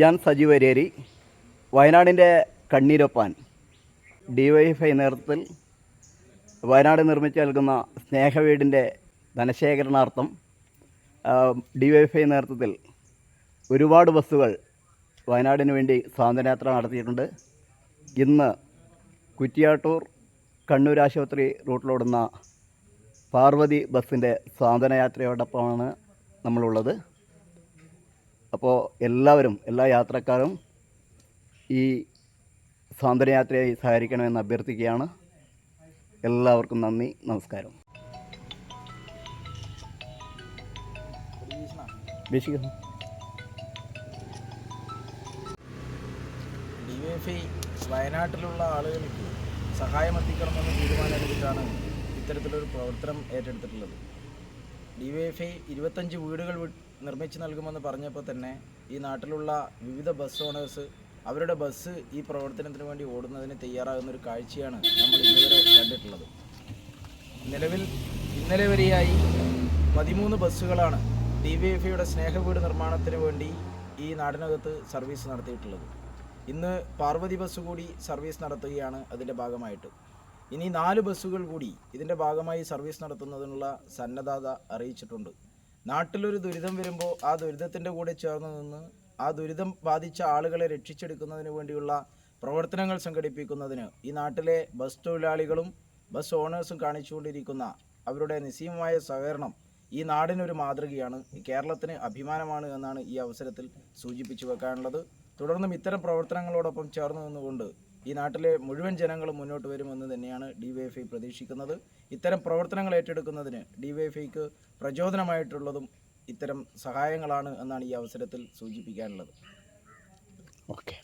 ഞാൻ സജീവ് വരേരി വയനാടിന്റെ കണ്ണീരൊപ്പാൻ ഡി വൈ എഫ് ഐ നേതൃത്വത്തിൽ വയനാട് നിർമ്മിച്ചു നൽകുന്ന സ്നേഹവീടിന്റെ ധനശേഖരണാർത്ഥം ഡി വൈ എഫ് ഐ നേതൃത്വത്തിൽ ഒരുപാട് ബസ്സുകൾ വയനാടിന് വേണ്ടി സ്വാതന്ത്ര്യയാത്ര നടത്തിയിട്ടുണ്ട്. ഇന്ന് കുറ്റിയാട്ടൂർ കണ്ണൂർ ആശുപത്രി റൂട്ടിലോടുന്ന പാർവതി ബസ്സിന്റെ സ്വാതന്ത്ര്യയാത്രയോടൊപ്പമാണ് നമ്മളുള്ളത്. അപ്പോൾ എല്ലാവരും എല്ലാ യാത്രക്കാരും ഈ സ്വാതന്ത്ര്യയാത്രയായി സഹകരിക്കണമെന്ന് അഭ്യർത്ഥിക്കുകയാണ്. എല്ലാവർക്കും നന്ദി നമസ്കാരം. ഡി വൈ എഫ് ഐ വയനാട്ടിലുള്ള ആളുകൾക്ക് സഹായം എത്തിക്കണമെന്ന് തീരുമാനമെടുത്തിട്ടാണ് ഇത്തരത്തിലൊരു പ്രവർത്തനം ഏറ്റെടുത്തിട്ടുള്ളത്. ഡി വൈ എഫ് ഐ ഇരുപത്തഞ്ച് വീടുകൾ വി- നിർമ്മിച്ച് നൽകുമെന്ന് പറഞ്ഞപ്പോൾ തന്നെ ഈ നാട്ടിലുള്ള വിവിധ ബസ് ഓണേഴ്സ് അവരുടെ ബസ് ഈ പ്രവർത്തനത്തിന് വേണ്ടി ഓടുന്നതിന് തയ്യാറാകുന്ന ഒരു കാഴ്ചയാണ് നമ്മൾ ഇന്നുവരെ കണ്ടിട്ടുള്ളത്. നിലവിൽ ഇന്നലെ വരെയായി പതിമൂന്ന് ബസ്സുകളാണ് ഡി വി എഫ് ഐയുടെ സ്നേഹവീട് നിർമ്മാണത്തിന് വേണ്ടി ഈ നാടിനകത്ത് സർവീസ് നടത്തിയിട്ടുള്ളത്. ഇന്ന് പാർവതി ബസ് കൂടി സർവീസ് നടത്തുകയാണ് അതിന്റെ ഭാഗമായിട്ട്. ഇനി നാല് ബസ്സുകൾ കൂടി ഇതിന്റെ ഭാഗമായി സർവീസ് നടത്തുന്നതിനുള്ള സന്നദ്ധത അറിയിച്ചിട്ടുണ്ട്. നാട്ടിലൊരു ദുരിതം വരുമ്പോൾ ആ ദുരിതത്തിന്റെ കൂടെ ചേർന്ന് നിന്ന് ആ ദുരിതം ബാധിച്ച ആളുകളെ രക്ഷിച്ചെടുക്കുന്നതിന് വേണ്ടിയുള്ള പ്രവർത്തനങ്ങൾ സംഘടിപ്പിക്കുന്നതിന് ഈ നാട്ടിലെ ബസ് തൊഴിലാളികളും ബസ് ഓണേഴ്സും കാണിച്ചുകൊണ്ടിരിക്കുന്ന അവരുടെ നിസ്സീമമായ സഹകരണം ഈ നാടിനൊരു മാതൃകയാണ്. കേരളത്തിന് അഭിമാനമാണ് എന്നാണ് ഈ അവസരത്തിൽ സൂചിപ്പിച്ചു വെക്കാനുള്ളത്. തുടർന്നും ഇത്തരം പ്രവർത്തനങ്ങളോടൊപ്പം ചേർന്ന് നിന്നുകൊണ്ട് ഈ നാട്ടിലെ മുഴുവൻ ജനങ്ങളും മുന്നോട്ട് വരുമെന്ന് തന്നെയാണ് ഡി പ്രതീക്ഷിക്കുന്നത്. ഇത്തരം പ്രവർത്തനങ്ങൾ ഏറ്റെടുക്കുന്നതിന് ഡി പ്രചോദനമായിട്ടുള്ളതും ഇത്തരം സഹായങ്ങളാണ് എന്നാണ് ഈ അവസരത്തിൽ സൂചിപ്പിക്കാനുള്ളത്. ഓക്കെ